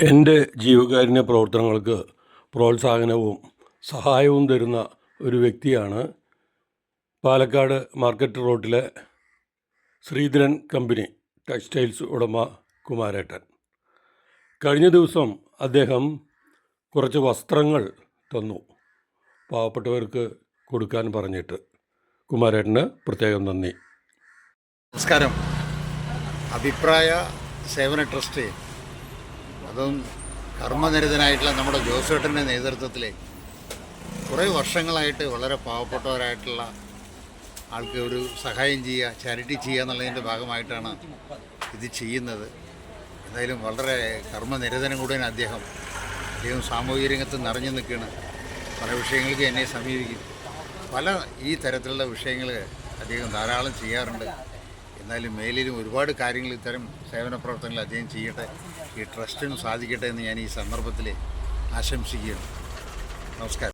എന്റെ ജീവകാരുണ്യ പ്രവർത്തനങ്ങൾക്ക് പ്രോത്സാഹനവും സഹായവും തരുന്ന ഒരു വ്യക്തിയാണ് പാലക്കാട് മാർക്കറ്റ് റോഡിലെ ശ്രീധരൻ കമ്പനി ടെക്സ്റ്റൈൽസ് ഉടമ കുമാരേട്ടൻ. കഴിഞ്ഞ ദിവസം അദ്ദേഹം കുറച്ച് വസ്ത്രങ്ങൾ തന്നു. പാവപ്പെട്ടവർക്ക് കൊടുക്കാൻ പറഞ്ഞിട്ട്. കുമാരേട്ടന് പ്രത്യേകം നന്ദി. നമസ്കാരം. അഭിപ്രായ സേവന ട്രസ്റ്റ് അതും കർമ്മനിരതനായിട്ടുള്ള നമ്മുടെ ജോസേട്ടന്റെ നേതൃത്വത്തിൽ കുറേ വർഷങ്ങളായിട്ട് വളരെ പാവപ്പെട്ടവരായിട്ടുള്ള ആൾക്ക് ഒരു സഹായം ചെയ്യുക ചാരിറ്റി ചെയ്യുക എന്നുള്ളതിന്റെ ഭാഗമായിട്ടാണ് ഇത് ചെയ്യുന്നത്. എന്തായാലും വളരെ കർമ്മനിരതനും കൂടിയാണ് അദ്ദേഹം. അദ്ദേഹം സാമൂഹിക രംഗത്ത് നിറഞ്ഞു നിൽക്കുകയാണ്. പല വിഷയങ്ങൾക്ക് എന്നെ സമീപിക്കും. പല ഈ തരത്തിലുള്ള വിഷയങ്ങൾ അദ്ദേഹം ധാരാളം ചെയ്യാറുണ്ട്. എന്നാലും മേലിലും ഒരുപാട് കാര്യങ്ങൾ ഇത്തരം സേവന പ്രവർത്തനങ്ങൾ അദ്ദേഹം ചെയ്യട്ടെ ഈ ട്രസ്റ്റിനും സാധിക്കട്ടെ എന്ന് ഞാൻ ഈ സന്ദർഭത്തിൽ ആശംസിക്കുകയാണ്. നമസ്കാരം.